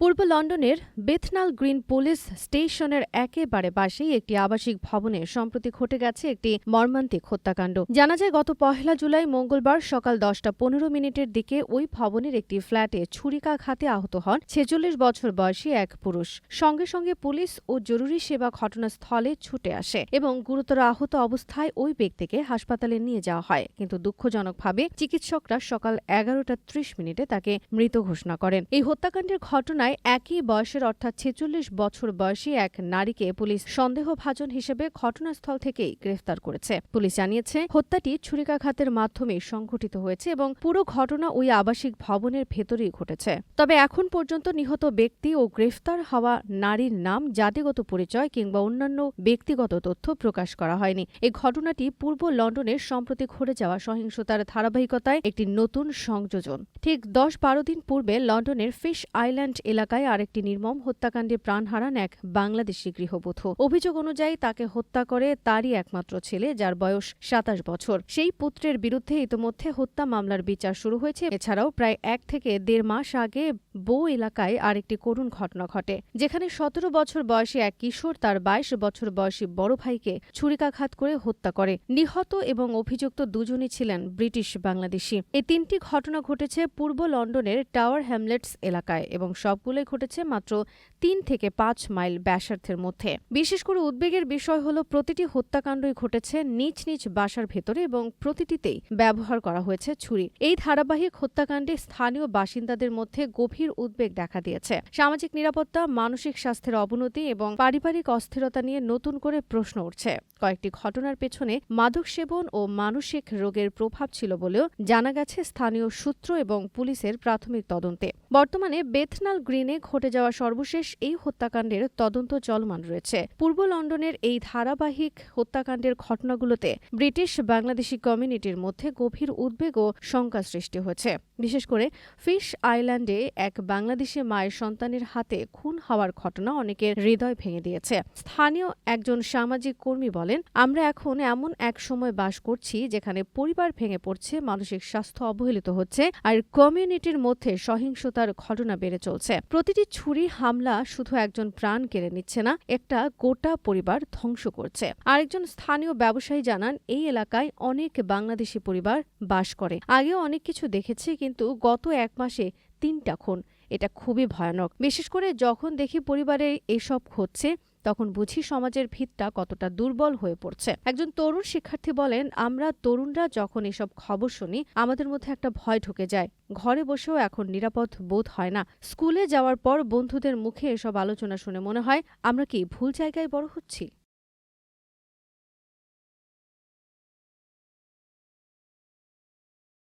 পূর্ব লন্ডনের Bethnal green police স্টেশনের একেবারে পাশেই একটি আবাসিক ভবনে সম্প্রতি ঘটে গেছে একটি মর্মান্তিক হত্যাকাণ্ড। জানা যায়, গত পহেলা জুলাই মঙ্গলবার সকাল দশটা পনেরো মিনিটের দিকে ওই ভবনের একটি ফ্ল্যাটে ছুরিকাঘাতে আহত হন ছেচল্লিশ বছর বয়সী এক পুরুষ। সঙ্গে সঙ্গে পুলিশ ও জরুরি সেবা ঘটনাস্থলে ছুটে আসে এবং গুরুতর আহত অবস্থায় ওই ব্যক্তিকে হাসপাতালে নিয়ে যাওয়া হয়। কিন্তু দুঃখজনকভাবে চিকিৎসকরা সকাল এগারোটা ত্রিশ মিনিটে তাকে মৃত ঘোষণা করেন। এই হত্যাকাণ্ডের ঘটনায় একই বয়সের অর্থাৎ ছেচল্লিশ বছর বয়সী এক নারীকে পুলিশ সন্দেহভাজন হিসেবে ঘটনাস্থল থেকেই গ্রেফতার করেছে। পুলিশ জানিয়েছে, হত্যাটি ছুরিকাঘাতের মাধ্যমে সংঘটিত হয়েছে এবং পুরো ঘটনা ওই আবাসিক ভবনের ভেতরেই ঘটেছে। তবে এখন পর্যন্ত নিহত ব্যক্তি ও গ্রেফতার হওয়া নারীর নাম, জাতিগত পরিচয় কিংবা অন্যান্য ব্যক্তিগত তথ্য প্রকাশ করা হয়নি। এই ঘটনাটি পূর্ব লন্ডনের সম্প্রতি ঘটে যাওয়া সহিংসতার ধারাবাহিকতায় একটি নতুন সংযোজন। ঠিক দশ বারো দিন পূর্বে লন্ডনের ফিশ আইল্যান্ড এলাকায় আরেকটি নির্মম হত্যাকাণ্ডে প্রাণ হারান এক বাংলাদেশি গৃহবধূ। অভিযোগ অনুযায়ী তাকে হত্যা করে তারই একমাত্র ছেলে, যার বয়স সাতাশ বছর। সেই পুত্রের বিরুদ্ধে ইতোমধ্যে হত্যা মামলার বিচার শুরু হয়েছে। এছাড়াও প্রায় এক থেকে দেড় মাস আগে বো এলাকায় আরেকটি করুণ ঘটনা ঘটে, যেখানে সতেরো বছর বয়সী এক কিশোর তার বাইশ বছর বয়সী বড় ভাইকে ছুরিকাঘাত করে হত্যা করে। নিহত এবং অভিযুক্ত দুজনই ছিলেন ব্রিটিশ বাংলাদেশি। এই তিনটি ঘটনা ঘটেছে পূর্ব লন্ডনের টাওয়ার হ্যামলেটস এলাকায় এবং সবগুলোই ঘটেছে মাত্র তিন থেকে পাঁচ মাইল ব্যাসার্ধের মধ্যে। বিশেষ করে উদ্বেগের বিষয় হল, প্রতিটি হত্যাকাণ্ডই ঘটেছে নিজ নিজ বাসার ভেতরে এবং প্রতিটিতেই ব্যবহার করা হয়েছে ছুরি। এই ধারাবাহিক হত্যাকাণ্ডে স্থানীয় বাসিন্দাদের মধ্যে গভীর উদ্বেগ দেখা দিয়েছে। সামাজিক নিরাপত্তা, মানসিক স্বাস্থ্যের অবনতি এবং পারিবারিক অস্থিরতা নিয়ে নতুন করে প্রশ্ন উঠছে। কয়েকটি ঘটনার পেছনে মাদক সেবন ও মানসিক রোগের প্রভাব ছিল বলেও জানা গেছে স্থানীয় সূত্র এবং পুলিশের প্রাথমিক তদন্তে। বর্তমানে বেথনাল গ্রিনে ঘটে যাওয়া সর্বশেষ এই হত্যাকাণ্ডের তদন্ত চলমান রয়েছে। পূর্ব লন্ডনের এই ধারাবাহিক হত্যাকাণ্ডের ঘটনাগুলোতে ব্রিটিশ বাংলাদেশি কমিউনিটির মধ্যে গভীর উদ্বেগ ও শঙ্কা সৃষ্টি হয়েছে। বিশেষ করে ফিশ আইল্যান্ডে এক বাংলাদেশি মায়ের সন্তানের হাতে খুন হওয়ার ঘটনা অনেকের হৃদয় ভেঙে দিয়েছে। স্থানীয় একজন সামাজিক কর্মী বলেন, আমরা এখন এমন এক সময় বাস করছি যেখানে পরিবার ভেঙে পড়ছে, মানসিক স্বাস্থ্য অবহেলিত হচ্ছে, আর কমিউনিটির মধ্যে সহিংসতার ঘটনা বেড়ে চলছে। প্রতিটি ছুরি হামলা শুধু একজন প্রাণ কেড়ে নিচ্ছে না, একটা গোটা পরিবার ধ্বংস করছে। আরেকজন স্থানীয় ব্যবসায়ী জানান, এই এলাকায় অনেক বাংলাদেশি পরিবার বাস করে। আগেও অনেক কিছু দেখেছি, কিন্তু গত এক মাসে তিনটা খুন। এটা খুবই ভয়ানক। বিশেষ করে যখন দেখি পরিবারের এসব হচ্ছে তখন বুঝি সমাজের ভিতটা কতটা দুর্বল হয়ে পড়ছে। একজন তরুণ শিক্ষার্থী বলেন, আমরা তরুণরা যখন এসব খবর শুনি, আমাদের মধ্যে একটা ভয় ঢুকে যায়। ঘরে বসেও এখন নিরাপদ বোধ হয় না। স্কুলে যাওয়ার পর বন্ধুদের মুখে এসব আলোচনা শুনে মনে হয়, আমরা কি ভুল জায়গায় বড় হচ্ছি?